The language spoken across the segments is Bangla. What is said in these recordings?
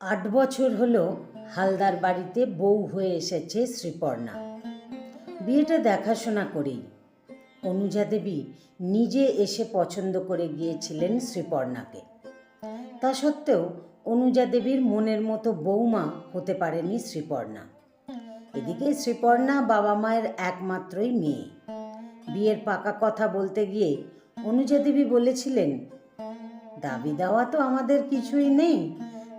আট বছর হলো হালদার বাড়িতে বউ হয়ে এসেছে শ্রীপর্ণা। বিয়েটা দেখাশোনা করেই। অনুজা দেবী নিজে এসে পছন্দ করে গিয়েছিলেন শ্রীপর্ণাকে। তা সত্ত্বেও অনুজা দেবীর মনের মতো বৌমা হতে পারেনি শ্রীপর্ণা। এদিকে শ্রীপর্ণা বাবা মায়ের একমাত্রই মেয়ে। বিয়ের পাকা কথা বলতে গিয়ে অনুজা দেবী বলেছিলেন, দাবি দেওয়া তো আমাদের কিছুই নেই।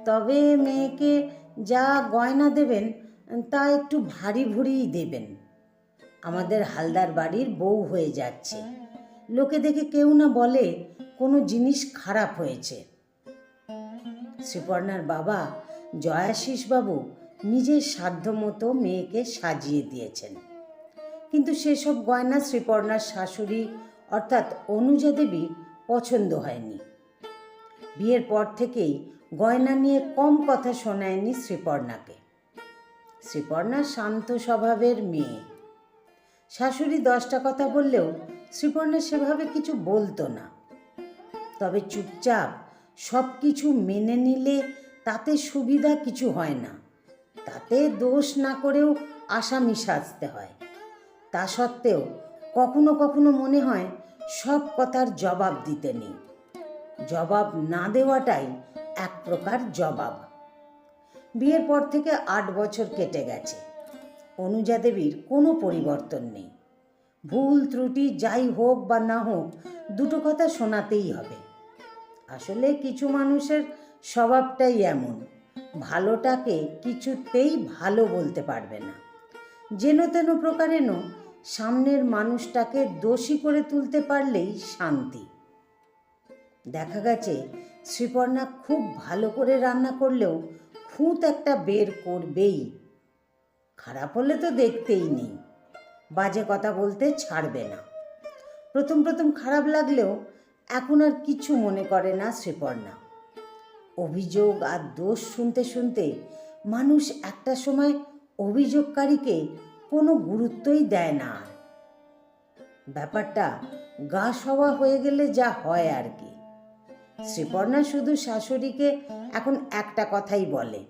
তবে মেয়েকে যা গয়না দেবেন, তা একটু ভারী ভুরিই দেবেন। আমাদের হালদার বাড়ির বউ হয়ে যাচ্ছে। লোকে দেখে কেউ না বলে কোনো জিনিস খারাপ হয়েছে। শ্রীপর্ণার বাবা জয়াশিস বাবু নিজের সাধ্যমতো মেয়েকে সাজিয়ে দিয়েছেন। কিন্তু সেসব গয়না শ্রীপর্ণার শাশুড়ি অর্থাৎ অনুজা দেবী পছন্দ হয়নি। বিয়ের পর থেকেই গয়না নিয়ে কম কথা শোনায়নি শ্রীপর্ণাকে। শ্রীপর্ণা শান্ত স্বভাবের মেয়ে। শাশুড়ি দশটা কথা বললেও শ্রীপর্ণা সেভাবে কিছু বলতো না। তবে চুপচাপ সব কিছু মেনে নিলে তাতে সুবিধা কিছু হয় না। তাতে দোষ না করেও আসামি সাজতে হয়। তা সত্ত্বেও কখনো কখনো মনে হয় সব কথার জবাব দিতে নেই। জবাব না দেওয়াটাই এক প্রকার জবাব। বিয়ের পর থেকে আট বছর কেটে গেছে। অনুজা দেবীর কোনো পরিবর্তন নেই। ভুল, ত্রুটি যাই হোক বা না হোক, দুটো কথা শোনাতেই হবে। আসলে কিছু মানুষের স্বভাবটাই এমন, ভালোটাকে কিছুতেই ভালো বলতে পারবে না। যেন তেন প্রকারেণ সামনের মানুষটাকে দোষী করে তুলতে পারলেই শান্তি। দেখা গেছে শ্রীপর্ণা খুব ভালো করে রান্না করলেও খুঁত একটা বের করবেই। খারাপ হলে তো দেখতেই নেই, বাজে কথা বলতে ছাড়বে না। প্রথম প্রথম খারাপ লাগলেও এখন আর কিছু মনে করে না শ্রীপর্ণা। অভিযোগ আর দোষ শুনতে শুনতে মানুষ একটা সময় অভিযোগকারীকে কোনো গুরুত্বই দেয় না। আর ব্যাপারটা গা সওয়া হয়ে গেলে যা হয় আর কি। শ্রীপর্ণা শুধু শাশুড়িকে এখন একটা কথাই বলে।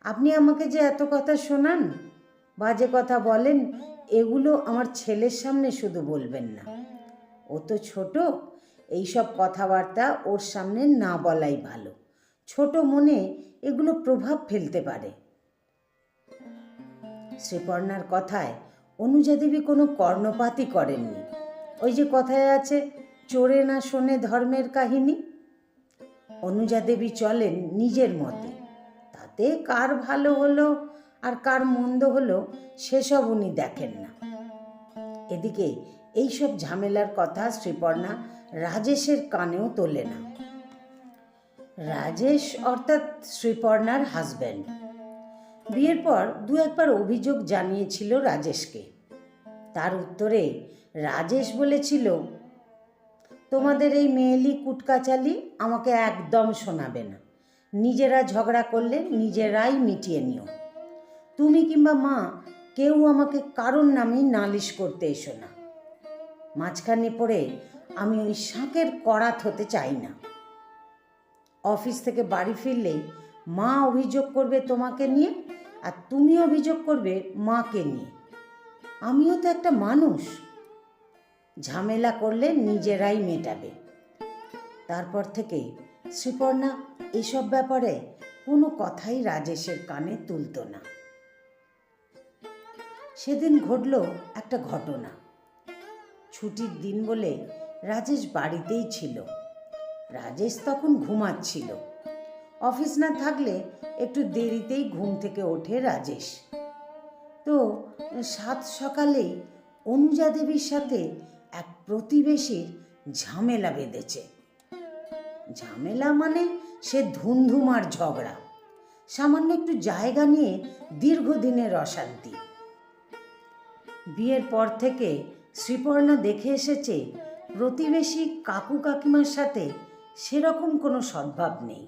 আপনি আমাকে যে এত কথা শোনান, বাজে কথা বলেন, এগুলো আমার ছেলের সামনে শুধু বলবেন না। ও তো ছোট, এইসব কথাবার্তা ওর সামনে না বলাই ভালো। ছোট মনে এগুলো প্রভাব ফেলতে পারে। শ্রীপর্ণার কথায় অনুজা দেবী কোনো কর্ণপাতই করেননি। ওই যে কথায় আছে চোরে না শোনে ধর্মের কাহিনী? অনুজা দেবী চলেন নিজের মতে। তাতে কার ভালো হলো আর কার মন্দ হলো সেসব উনি দেখেন না। এদিকে এইসব ঝামেলার কথা শ্রীপর্ণা রাজেশের কানেও তোলে না। রাজেশ অর্থাৎ শ্রীপর্ণার হাজব্যান্ড বিয়ের পর দু একবার অভিযোগ জানিয়েছিল রাজেশকে। তার উত্তরে, রাজেশ বলেছিল তোমাদের এই মেয়েলি কুটকাচালি আমাকে একদম শোনাবে না। নিজেরা ঝগড়া করলে নিজেরাই মিটিয়ে নিও। তুমি কিংবা মা, কেউ আমাকে কারোর নামেই নালিশ করতে এসো না। মাঝখানে পড়ে আমি ওই শাঁকের করাত হতে চাই না। অফিস থেকে বাড়ি ফিরলেই মা অভিযোগ করবে তোমাকে নিয়ে আর তুমি অভিযোগ করবে মাকে নিয়ে। আমিও তো একটা মানুষ। ঝামেলা করলে নিজেরাই মেটাবে। তারপর থেকে শ্রীপর্ণা এসব ব্যাপারে কোনো কথাই রাজেশের কানে তুলত না। সেদিন ঘটল একটা ঘটনা। ছুটির দিন বলে রাজেশ বাড়িতেই ছিল। রাজেশ তখন ঘুমাচ্ছিল। অফিস না থাকলে একটু দেরিতেই ঘুম থেকে ওঠে রাজেশ। তো সাত সকালেই অনুজা দেবীর সাথে এক প্রতিবেশীর ঝামেলা বেঁধেছে। ঝামেলা মানে সে ধুমধুমার ঝগড়া। সামান্য একটু জায়গা নিয়ে দীর্ঘদিনের অশান্তি। বিয়ের পর থেকে শ্রীপর্ণা দেখে এসেছে প্রতিবেশী কাকু কাকিমার সাথে সেরকম কোনো সদ্ভাব নেই।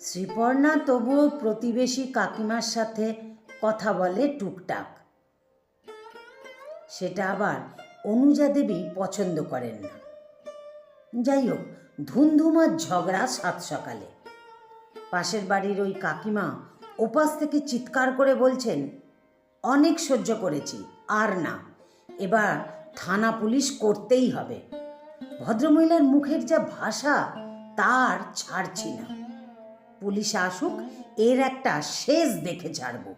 শ্রীপর্ণা তবুও প্রতিবেশী কাকিমার সাথে কথা বলে টুকটাক। সেটা আবার অনুজা দেবী পছন্দ করেন না। যাই হোক ধুমধুমার ঝগড়া সাত সকালে। পাশের বাড়ির ওই কাকিমা ওপাশ থেকে চিৎকার করে বলছেন, অনেক সহ্য করেছি, আর না। এবার থানা পুলিশ করতেই হবে। ভদ্রমহিলার মুখের যা ভাষা, তার ছাড়ছি না। পুলিশ আসুক, এর একটা শেষ দেখে ছাড়ব।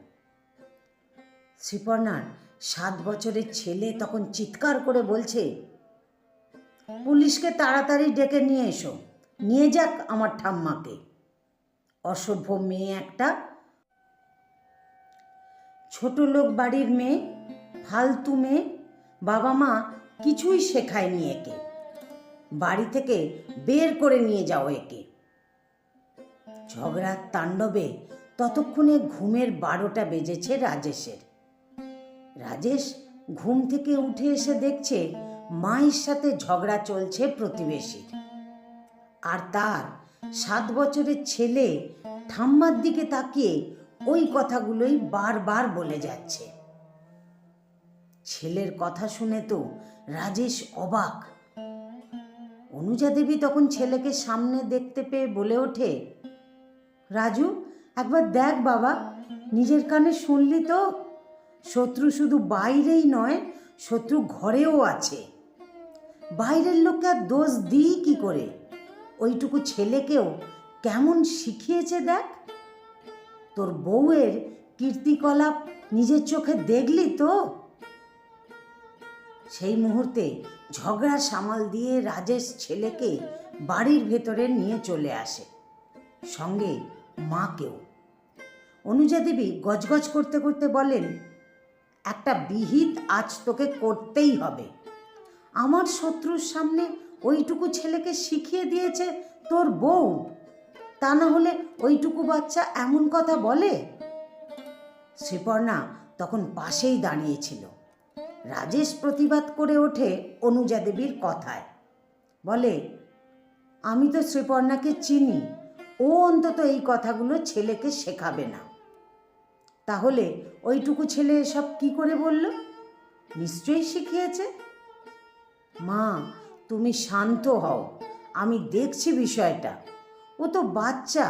শ্রীপর্ণার সাত বছরের ছেলে তখন চিৎকার করে বলছে, পুলিশকে তাড়াতাড়ি ডেকে নিয়ে এসো, নিয়ে যাক আমার ঠাম্মাকে। অসভ্য মেয়ে একটা। ছোট লোক বাড়ির মেয়ে, ফালতু মেয়ে, বাবা মা কিছুই শেখায়নি একে। বাড়ি থেকে বের করে নিয়ে যাও একে। ঝগড়ার তাণ্ডবে ততক্ষণে ঘুমের বারোটা বেজেছে রাজেশের। রাজেশ ঘুম থেকে উঠে এসে দেখছে মায়ের সাথে ঝগড়া চলছে প্রতিবেশীর। আর তার সাত বছরের ছেলে ঠাম্মার দিকে তাকিয়ে ওই কথাগুলোই বারবার বলে যাচ্ছে। ছেলের কথা শুনে তো রাজেশ অবাক। অনুজা দেবী তখন ছেলেকে সামনে দেখতে পেয়ে বলে ওঠে, রাজু, একবার দেখ বাবা, নিজের কানে শুনলি তো? শত্রু শুধু বাইরেই নয়, শত্রু ঘরেও আছে। বাইরের লোককে আর দোষ দিই কি করে? ওইটুকু ছেলেকেও কেমন শিখিয়েছে দেখ? তোর বউয়ের কীর্তিকলাপ নিজের চোখে দেখলি তো? সেই মুহূর্তে ঝগড়া সামাল দিয়ে রাজেশ ছেলেকে বাড়ির ভেতরে নিয়ে চলে আসে, সঙ্গে মাকেও। অনুজা দেবী গজগজ করতে করতে বলেন একটা বিহিত আজ তোকে করতেই হবে। আমার শত্রুর সামনে ওইটুকু ছেলেকে শিখিয়ে দিয়েছে তোর বউ। তা না হলে ওইটুকু বাচ্চা এমন কথা বলে? শ্রীপর্ণা তখন পাশেই দাঁড়িয়েছিল। রাজেশ প্রতিবাদ করে ওঠে অনুজা দেবীর কথায়। বলে, আমি তো শ্রীপর্ণাকে চিনি। ও অন্তত এই কথাগুলো ছেলেকে শেখাবে না। তাহলে ওইটুকু ছেলে এসব কি করে বলল? নিশ্চয়ই শিখিয়েছে। মা, তুমি শান্ত হও, আমি দেখছি বিষয়টা। ও তো বাচ্চা,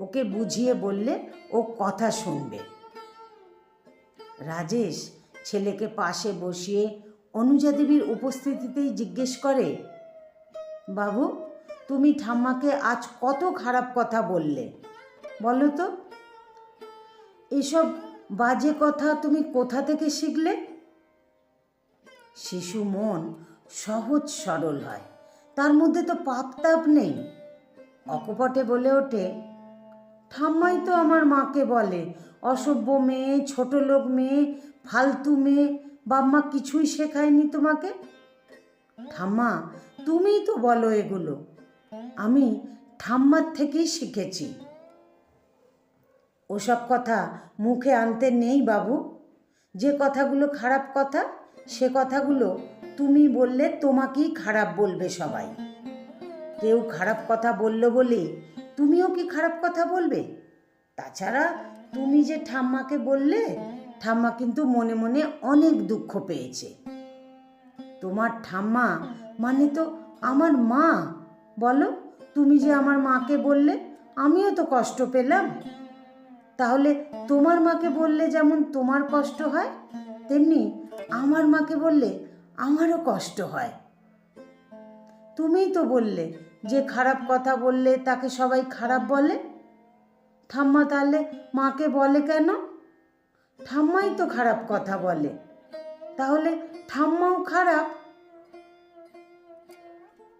ওকে বুঝিয়ে বললে ও কথা শুনবে। রাজেশ ছেলেকে পাশে বসিয়ে অনুজা দেবীর উপস্থিতিতেই জিজ্ঞেস করে, বাবু, তুমি ঠাম্মাকে আজ কত খারাপ কথা বললে? বলো তো। এসব বাজে কথা তুমি কোথা থেকে শিখলে? শিশু মন সহজ সরল হয়। তার মধ্যে তো পাপ তাপ নেই। অকপটে বলে ওঠে, ঠাম্মাই তো আমার মাকে বলে, অসভ্য মেয়ে, ছোট লোক মেয়ে, ফালতু মেয়ে বাম্মা কিছুই শেখায়নি তোমাকে? ঠাম্মা, তুমিই তো বলো এগুলো। আমি ঠাম্মার থেকেই শিখেছি। ওসব কথা মুখে আনতে নেই বাবু। যে কথাগুলো খারাপ কথা, সে কথাগুলো তুমি বললে তোমাকেই খারাপ বলবে সবাই। কেউ খারাপ কথা বলল বলে তুমিও কি খারাপ কথা বলবে? তাছাড়া তুমি যে ঠাম্মাকে বললে, ঠাম্মা কিন্তু মনে মনে অনেক দুঃখ পেয়েছে। তোমার ঠাম্মা মানে তো আমার মা। বলো, তুমি যে আমার মাকে বললে, আমিও তো কষ্ট পেলাম। তাহলে তোমার মাকে বললে যেমন তোমার কষ্ট হয়, তেমনি আমার মাকে বললে আমারও কষ্ট হয়। তুমিই তো বললে যে খারাপ কথা বললে তাকে সবাই খারাপ বলে। ঠাম্মা তাহলে মাকে বলে কেন? ঠাম্মাই তো খারাপ কথা বলে। তাহলে ঠাম্মাও খারাপ।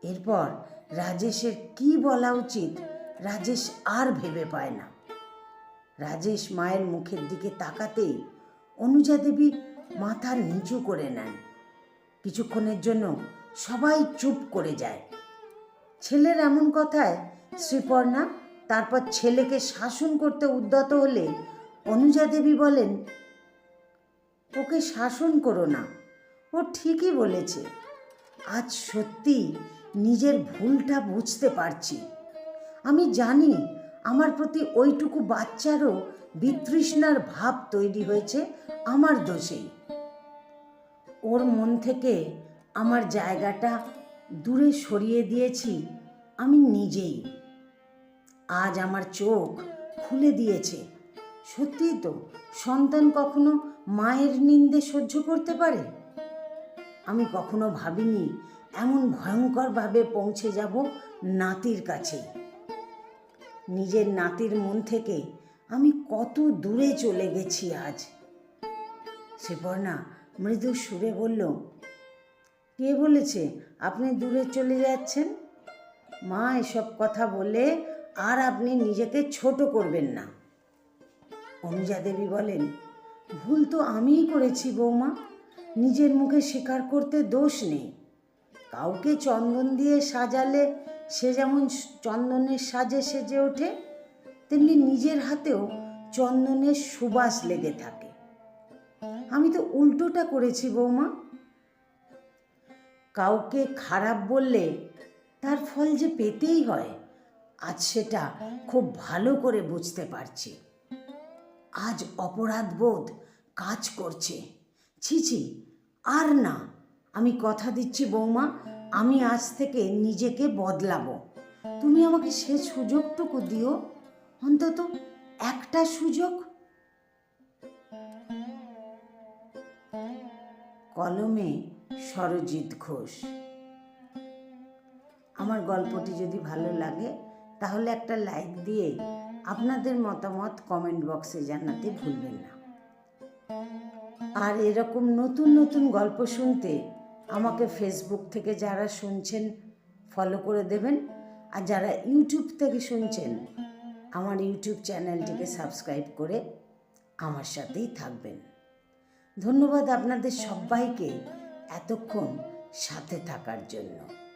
এরপর রাজেশের কি বলা উচিত, রাজেশ আর ভেবে পায় না। রাজেশ মায়ের মুখের দিকে তাকাতেই অনুজা দেবী মাথা নিচু করে নেন। কিছুক্ষণের জন্য সবাই চুপ করে যায়। ছেলের এমন কথায় শ্রীপর্ণা, তারপর ছেলেকে শাসন করতে উদ্যত হলে অনুজা দেবী বলেন, ওকে শাসন করো না। ও ঠিকই বলেছে। আজ সত্যি নিজের ভুলটা বুঝতে পারছি। আমি জানি আমার প্রতি ওইটুকু বাচ্চারও বিতৃষ্ণার ভাব তৈরি হয়েছে আমার দোষেই। ওর মন থেকে আমার জায়গাটা দূরে সরিয়ে দিয়েছি আমি নিজেই। আজ আমার চোখ খুলে দিয়েছে। সত্যিই তো সন্তান কখনো মায়ের নিন্দে সহ্য করতে পারে? আমি কখনো ভাবিনি এমন ভয়ঙ্করভাবে পৌঁছে যাব নাতির কাছে। নিজের নাতির মন থেকে আমি কত দূরে চলে গেছি আজ। শ্রীপর্ণা মৃদু সুরে বলল, কে বলেছে আপনি দূরে চলে যাচ্ছেন? মা এসব কথা বলে আর আপনি নিজেকে ছোট করবেন না। অনুজা দেবী বলেন, ভুল তো আমিই করেছি বৌমা। নিজের মুখে স্বীকার করতে দোষ নেই। কাউকে চন্দন দিয়ে সাজালে সে যেমন চন্দনের সাজে সেজে ওঠে, তেমনি নিজের হাতেও চন্দনের সুবাস লেগে থাকে। আমি তো উল্টোটা করেছি বৌমা। কাউকে খারাপ বললে তার ফল যে পেতেই হয়, আজ সেটা খুব ভালো করে বুঝতে পারছি। আজ অপরাধ বোধ কাজ করছে। ছি ছি, আর না, আমি কথা দিচ্ছি বৌমা আমি আজ থেকে নিজেকে বদলাবো। তুমি আমাকে সে সুযোগটুকু দিও, অন্তত একটা সুযোগ। কলমে সরজিৎ ঘোষ। আমার গল্পটি যদি ভালো লাগে, তাহলে একটা লাইক দিয়ে আপনাদের মতামত কমেন্ট বক্সে জানাতে ভুলবেন না। আর এরকম নতুন নতুন গল্প শুনতে আমাকে ফেসবুক থেকে যারা শুনছেন ফলো করে দেবেন। আর যারা ইউটিউব থেকে শুনছেন, আমার ইউটিউব চ্যানেলটিকে সাবস্ক্রাইব করে আমার সাথেই থাকবেন। ধন্যবাদ আপনাদের সবাইকে এতক্ষণ সাথে থাকার জন্য।